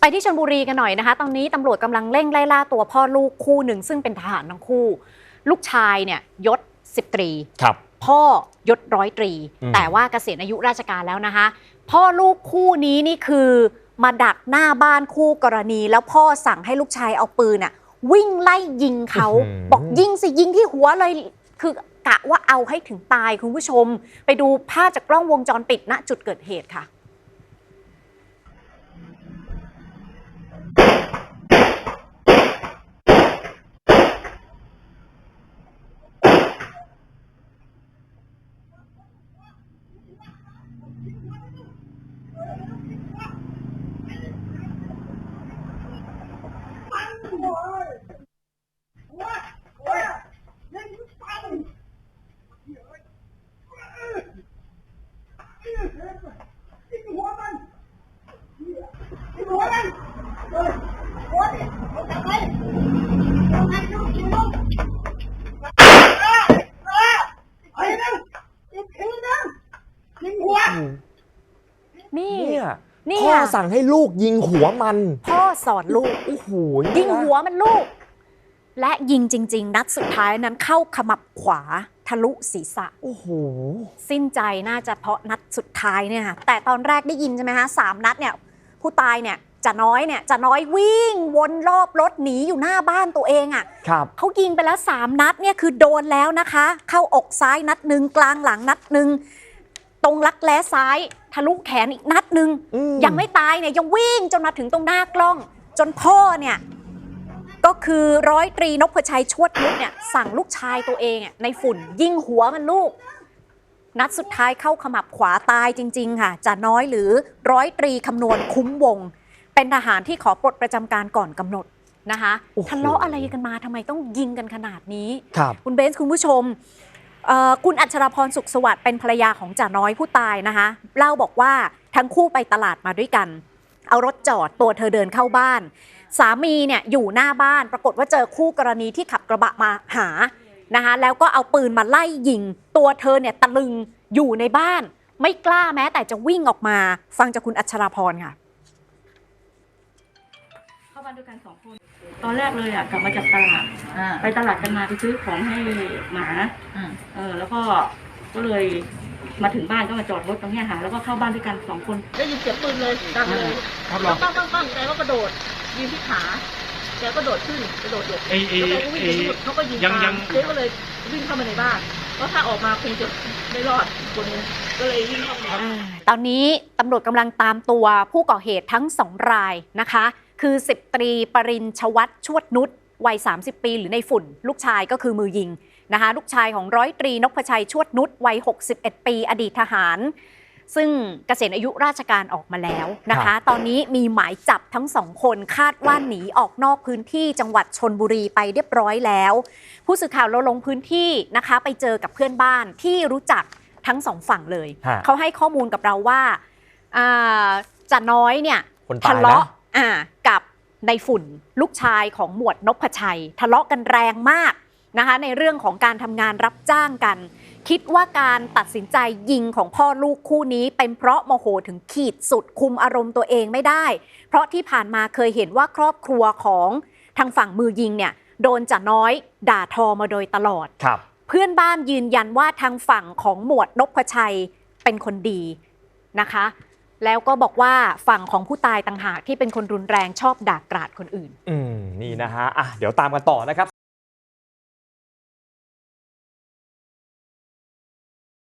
ไปที่ชลบุรีกันหน่อยนะคะ ตอนนี้ตำรวจกำลังเร่งไล่ล่าตัวพ่อลูกคู่หนึ่งซึ่งเป็นทหารทั้งคู่ ลูกชายเนี่ยยศสิบตรีครับ พ่อยศร้อยตรีอืมแต่ว่าเกษียณอายุราชการแล้วนะคะ พ่อลูกคู่นี้นี่คือมาดักหน้าบ้านคู่กรณี แล้วพ่อสั่งให้ลูกชายเอาปืนอะวิ่งไล่ยิงเขาบอกยิงสิยิงที่หัวเลยคือกะว่าเอาให้ถึงตายคุณผู้ชม ไปดูภาพจากกล้องวงจรปิดณจุดเกิดเหตุค่ะ นี่เนี่ยนี่พ่ออะสั่งให้ลูกยิงหัวมัน พ่อสอนลูกโอ้โหยิงหัวมันลูก และยิงจริง ๆ นัดสุดท้ายนั้นเข้าขมับขวาทะลุศีรษะโอ้โหสิ้นใจน่าจะเพราะนัดสุดท้ายเนี่ยค่ะแต่ตอนแรกได้ยินใช่ไหมคะสามนัดเนี่ย ผู้ตายเนี่ยจะน้อยเนี่ยจะน้อยวิ่งวนรอบรถหนีอยู่หน้าบ้านตัวเองอะ่ะครับเขายิงไปแล้วสามนัดเนี่ยคือโดนแล้วนะคะ เข้าอกซ้ายนัดหนึ่งกลางหลังนัดหนึ่ง ตรงรักแร้ซ้ายทะลุแขนอีกนัดหนึ่งอืม ยังไม่ตายเนี่ยยังวิ่งจนมาถึงตรงหน้ากล้อง จนพ่อเนี่ย ก็คือร้อยตรีนพชัยชวดนุชเนี่ยสั่งลูกชายตัวเองอะในฝุ่น ยิงหัวมันลูก นัดสุดท้ายเข้าขมับขวาตายจริง ๆ ค่ะจะน้อยหรือร้อยตรีคำนวณคุ้มวง เป็นทหารที่ขอปลดประจำการก่อนกำหนดนะคะโอ้โห ทะเลาะอะไรกันมาทำไมต้องยิงกันขนาดนี้ ครับ คุณเบนซ์คุณผู้ชมเอ่อ คุณอัชรพรสุขสวัสดิ์เป็นภรรยาของจ่าน้อยผู้ตายนะคะเล่าบอกว่าทั้งคู่ไปตลาดมาด้วยกัน เอารถจอดตัวเธอเดินเข้าบ้าน สามีเนี่ยอยู่หน้าบ้านปรากฏว่าเจอคู่กรณีที่ขับกระบะมาหานะคะแล้วก็เอาปืนมาไล่ยิง ตัวเธอเนี่ยตะลึงอยู่ในบ้าน ไม่กล้าแม้แต่จะวิ่งออกมา ฟังจากคุณอัชรพรค่ะาบ้านด้วยกันสองคน ตอนแรกเลยอะกลับมาจากตลาดอ่าไปตลาดกันมาไปซื้อของให้หมาอืมเออแล้วก็ก็เลยมาถึงบ้านก็มาจอดรถตรงเนี้ยค่ะแล้วก็เข้าบ้านด้วยกันสองคนได้ยินเสียงปืนเลยดังเลยครับเราปังปังปังแกก็กระโดดยิงที่ขาแกก็โดดขึ้นกระโดดหลบไอ้ไอ้แล้วแกก็วิ่งไอ้หนีเขาก็ยิงยังตายัมง เจ๊ก็เลยวิ่งเข้ามาในบ้านเพราะถ้าออกมาคงจะไม่รอดคนนึงก็เลยวิ่งเข้ามาในบ้านตอนนี้ตำรวจกำลังตามตัวผู้ก่อเหตุทั้งสองรายนะคะ คือ10ตรีปรินชวัตชวดนุชวัย 30 ปี หรือในฝุ่น ลูกชายก็คือมือยิงนะคะลูกชายของร้อยตรีนพชัยชวดนุชวัย 61 ปี อดีตทหาร ซึ่งเกษียณอายุราชการออกมาแล้วนะครัคะบตอนนี้มีหมายจับทั้งสองคนคาดว่าหนีออกนอกพื้นที่จังหวัดชนบุรีไปเรียบร้อยแล้ว ผู้สื่อข่าวเราลงพื้นที่นะคะไปเจอกับเพื่อนบ้านที่รู้จักทั้งสองฝั่งเลยฮะเขาให้ข้อมูลกับเราว่าอ่าจ่าน้อยเนี่ยคนตายนะทะเลาะ อ่ากับในฝุ่นลูกชายของหมวดนพชัย ทะเลาะกันแรงมากนะคะในเรื่องของการทำงานรับจ้างกัน คิดว่าการตัดสินใจยิงของพ่อลูกคู่นี้ เป็นเพราะโมโหถึงขีดสุดคุมอารมณ์ตัวเองไม่ได้ เพราะที่ผ่านมาเคยเห็นว่าครอบครัวของทางฝั่งมือยิงเนี่ยโดนจ่าน้อยด่าทอมาโดยตลอดครับเพื่อนบ้านยืนยันว่าทางฝั่งของหมวดนพชัยเป็นคนดีนะคะ แล้วก็บอกว่าฝั่งของผู้ตายต่างหากที่เป็นคนรุนแรงชอบด่ากราดคนอื่น อืมนี่นะฮะอะเดี๋ยวตามกันต่อนะครับ